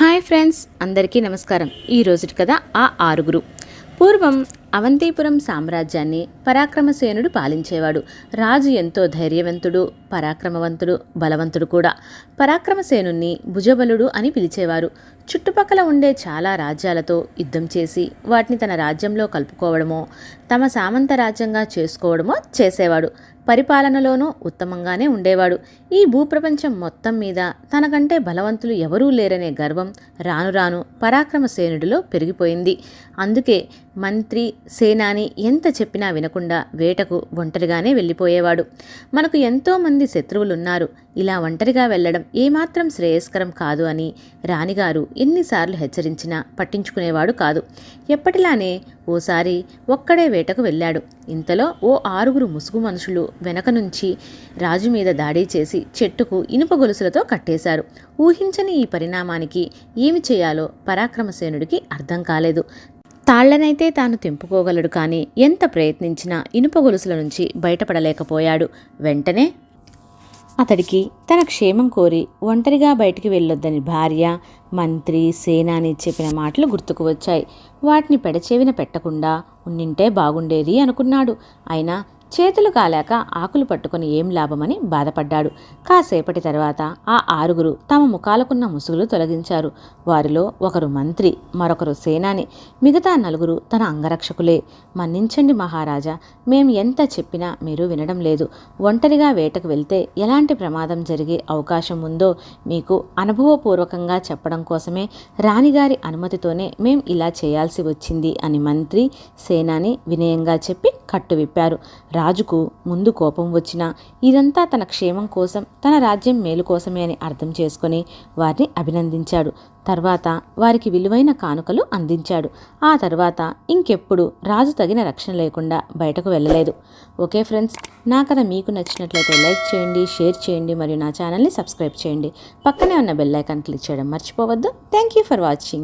Hi friends అందరికీ నమస్కారం. ఈ రోజుటి కథ ఆ ఆరుగురు. పూర్వం అవంతిపురం సామ్రాజ్యాన్ని పరాక్రమసేనుడు పాలించేవాడు. రాజు ఎంతో ధైర్యవంతుడు పరాక్రమవంతుడు బలవంతుడు కూడా. పరాక్రమసేనుణ్ణి భుజబలుడు అని పిలిచేవారు. చుట్టుపక్కల ఉండే చాలా రాజ్యాలతో యుద్ధం చేసి వాటిని తన రాజ్యంలో కలుపుకోవడమో తమ సామంత రాజ్యంగా చేసుకోవడమో చేసేవాడు. పరిపాలనలోనూ ఉత్తమంగానే ఉండేవాడు. ఈ భూప్రపంచం మొత్తం మీద తనకంటే బలవంతులు ఎవరూ లేరనే గర్వం రాను రాను పరాక్రమసేనుడిలో పెరిగిపోయింది. అందుకే మంత్రి సేనాని ఎంత చెప్పినా వినకుండా వేటకు ఒంటరిగానే వెళ్ళిపోయేవాడు. మనకు ఎంతోమంది శత్రువులున్నారు. ఇలా ఒంటరిగా వెళ్ళడం ఏమాత్రం శ్రేయస్కరం కాదు అని రాణిగారు ఎన్నిసార్లు హెచ్చరించినా పట్టించుకునేవాడు కాదు. ఎప్పటిలానే ఓసారి ఒక్కడే వేటకు వెళ్ళాడు. ఇంతలో ఓ ఆరుగురు ముసుగు మనుషులు వెనక నుంచి రాజు మీద దాడి చేసి చెట్టుకు ఇనుప గొలుసులతో కట్టేశారు. ఊహించని ఈ పరిణామానికి ఏమి చేయాలో పరాక్రమసేనుడికి అర్థం కాలేదు. తాళ్ళనైతే తాను తెంపుకోగలడు కానీ ఎంత ప్రయత్నించినా ఇనుప గొలుసుల నుంచి బయటపడలేకపోయాడు. వెంటనే అతడికి తన క్షేమం కోరి ఒంటరిగా బయటికి వెళ్ళొద్దని భార్య మంత్రి సేనాని చెప్పిన మాటలు గుర్తుకు వచ్చాయి. వాటిని పెడచేవిన పెట్టకుండా ఉన్నింటే బాగుండేది అనుకున్నాడు. అయినా చేతులు కాలాక ఆకులు పట్టుకుని ఏం లాభమని బాధపడ్డాడు. కాసేపటి తర్వాత ఆ ఆరుగురు తమ ముఖాలకున్న ముసుగులు తొలగించారు. వారిలో ఒకరు మంత్రి మరొకరు సేనాని మిగతా నలుగురు తన అంగరక్షకులే. మన్నించండి మహారాజా మేం ఎంత చెప్పినా మీరు వినడం లేదు. ఒంటరిగా వేటకు వెళ్తే ఎలాంటి ప్రమాదం జరిగే అవకాశం ఉందో మీకు అనుభవపూర్వకంగా చెప్పడం కోసమే రాణిగారి అనుమతితోనే మేం ఇలా చేయాల్సి వచ్చింది అని మంత్రి సేనాని వినయంగా చెప్పి కట్టు విప్పారు రాజుకు ముందు కోపం వచ్చినా ఇదంతా తన క్షేమం కోసం తన రాజ్యం మేలు కోసమే అని అర్థం చేసుకొని వారిని అభినందించాడు. తర్వాత వారికి విలువైన కానుకలు అందించాడు. ఆ తర్వాత ఇంకెప్పుడు రాజు తగిన రక్షణ లేకుండా బయటకు వెళ్ళలేదు. ఓకే ఫ్రెండ్స్ నా కథ మీకు నచ్చినట్లయితే లైక్ చేయండి షేర్ చేయండి మరియు నా ఛానల్ని సబ్స్క్రైబ్ చేయండి. పక్కనే ఉన్న బెల్ ఐకాన్ క్లిక్ చేయడం మర్చిపోవద్దు. Thank you for watching.